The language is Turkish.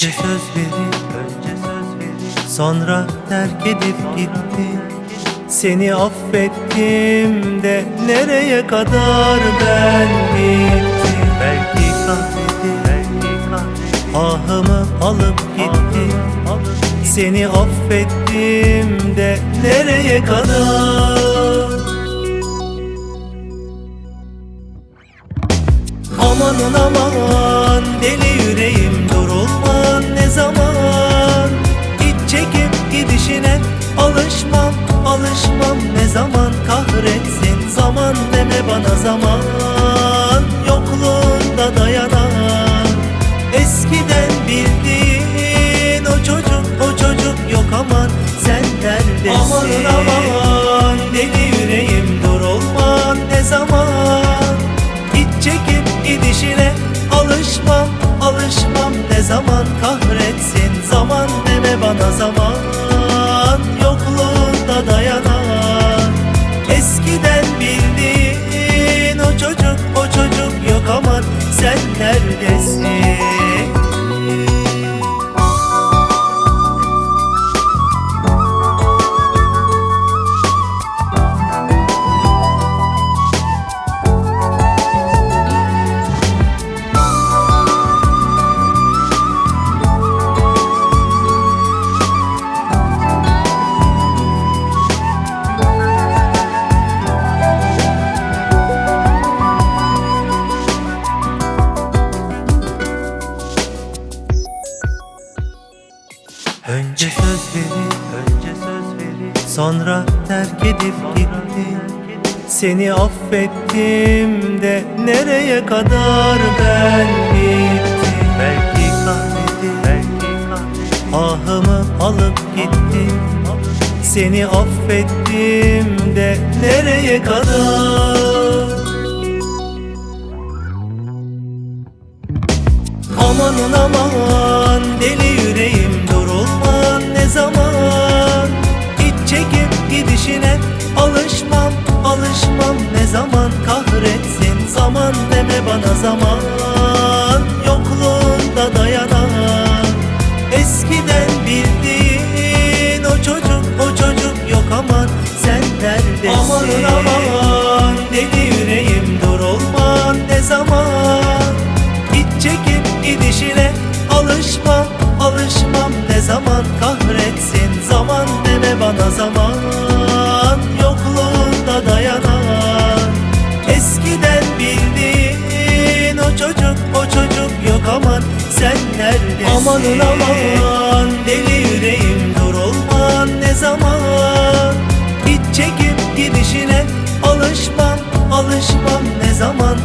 Önce söz verip, önce söz verip Sonra terk edip gitti. Seni affettim de nereye kadar ben bittim Belki kahvedi, belki kahvedi Ahımı alıp gitti. Seni affettim de nereye kadar bana zaman Yokluğunda dayanan eskiden bildiğin o çocuk o çocuk yok aman sen neredesin? Amanın aman deli yüreğim durulman ne zaman? İç çekip gidişine alışmam alışmam ne zaman? Kahretsin Önce söz verip, önce söz verip Sonra terk edip gitti Seni affettim de nereye kadar ben bittim Belki kahvedi, belki kahvedi Ahımı alıp gitti Seni affettim de nereye kadar? Amanın aman zaman deme bana zaman. Yokluğunda dayanan eskiden bildiğin o çocuk o çocuk yok aman. Sen neredesin? Amanın aman. Deli yüreğim durulman ne zaman? İç çekip gidişine alışmam alışmam ne zaman? Kahretsin zaman deme bana zaman Amanın aman deli yüreğim durulman ne zaman? İç çekip gidişine alışmam alışmam ne zaman